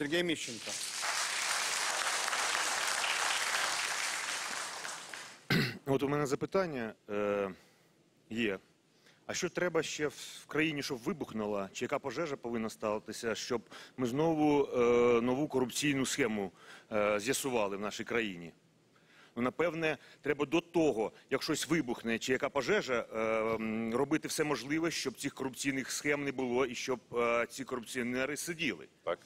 Сергей Мищенко. От у мене запитання е, є. А що треба ще в країні, щоб вибухнула? Чи яка пожежа повинна статися, щоб ми знову е, нову корупційну схему е, з'ясували в нашій країні? Ну, напевне, треба до того, як щось вибухне, чи яка пожежа, е, робити все можливе, щоб цих корупційних схем не було і щоб е, ці корупціонери сиділи. Так.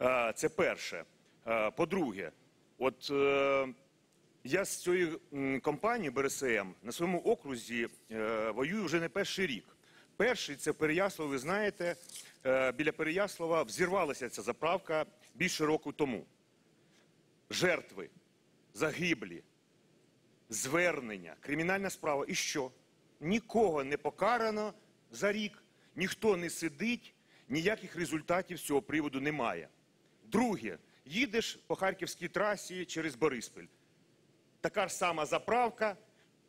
Е, Це перше. Е, По-друге, от е, я з цією м, компанією БРСМ на своєму окрузі воюю вже не перший рік. Перший це Переяслав, ви знаєте, біля Переяслава взірвалася ця заправка більше року тому. Жертви, загиблі, звернення, кримінальна справа. І що? Нікого не покарано за рік, ніхто не сидить, ніяких результатів з цього приводу немає. Друге, їдеш по Харківській трасі через Бориспіль. Така ж сама заправка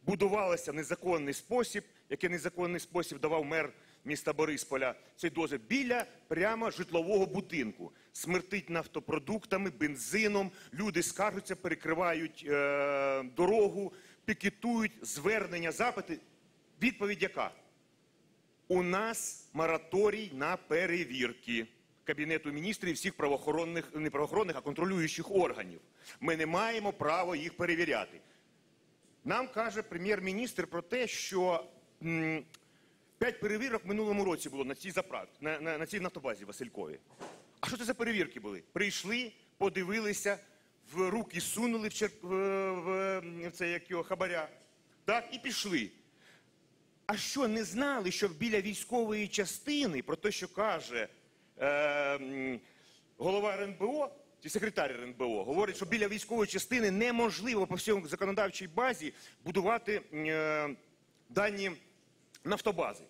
будувалася незаконний спосіб, який незаконний спосіб давав мер міста Борисполя. Цей дозвіл біля прямо житлового будинку. Смертить нафтопродуктами, бензином. Люди скаржуться, перекривають е, дорогу, пікетують, звернення, запити. Відповідь яка? У нас мораторій на перевірки Кабінету міністрів всіх правоохоронних, не правоохоронних, а контролюючих органів. Ми не маємо права їх перевіряти. Нам каже прем'єр-міністр про те, що п'ять перевірок в минулому році було на цій заправці, на, на, на цій нафтобазі Василькові. А що це за перевірки були? Прийшли, подивилися, в руки сунули в, чер... в, в, в це як його хабаря, так, і пішли. А що не знали, що біля військової частини, про те, що каже е, голова РНБО, чи секретар РНБО, говорить, що біля військової частини неможливо по всьому законодавчій базі будувати е, дані нафтобази.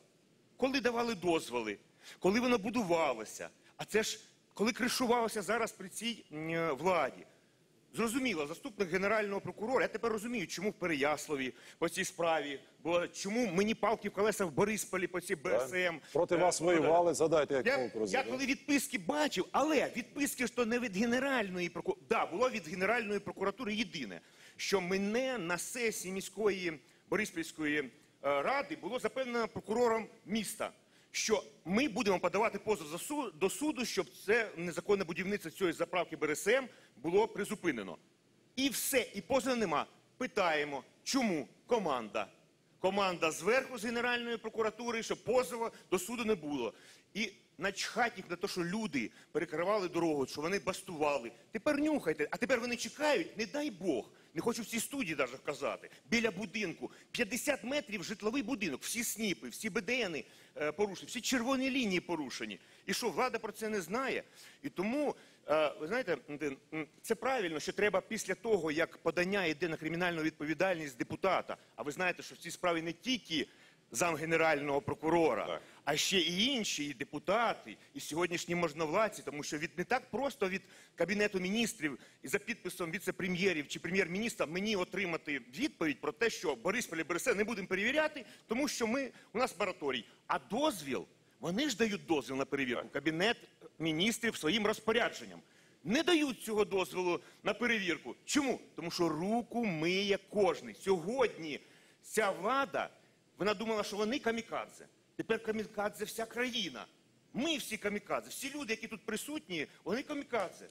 Коли давали дозволи, коли воно будувалося, а це ж коли кришувалося зараз при цій е, владі. Зрозуміло, заступник генерального прокурора. Я тепер розумію, чому в Переяславі по цій справі, бо чому мені палки в колеса в Борисполі по цій БСМ. Проти Е, вас ну, воювали, задайте як Я, окрузі. я коли відписки бачив, але відписки то не від Генеральної прокуратури. Да, було від Генеральної прокуратури єдине, що мене на сесії міської Бориспільської е, ради було запевнено прокурором міста, що ми будемо подавати позов за суд, до суду, щоб це незаконне будівництво цієї заправки БРСМ було призупинено. І все, і позову нема. Питаємо, чому команда? Команда зверху з Генеральної прокуратури, щоб позову до суду не було. І начхать їх на те, що люди перекривали дорогу, що вони бастували. Тепер нюхайте, а тепер вони чекають, не дай Бог. Не хочу в цій студії навіть казати. Біля будинку 50 метрів житловий будинок, всі сніпи, всі БДНи е, порушені, всі червоні лінії порушені. І що влада про це не знає? І тому, е, ви знаєте, це правильно, що треба після того, як подання йде на кримінальну відповідальність депутата. А ви знаєте, що в цій справі не тільки зам генерального прокурора, Так. а ще і інші, і депутати, і сьогоднішні можновладці, тому що від не так просто від кабінету міністрів і за підписом віце-прем'єрів чи прем'єр-міністра мені отримати відповідь про те, що Борисполь і не будемо перевіряти, тому що ми у нас мораторій. А дозвіл вони ж дають дозвіл на перевірку. Кабінет міністрів своїм розпорядженням. Не дають цього дозволу на перевірку. Чому? Тому що руку миє кожний. Сьогодні ця влада, вона думала, що вони камікадзе. Тепер камікадзе вся країна. Ми всі камікадзе. Всі люди, які тут присутні, вони камікадзе.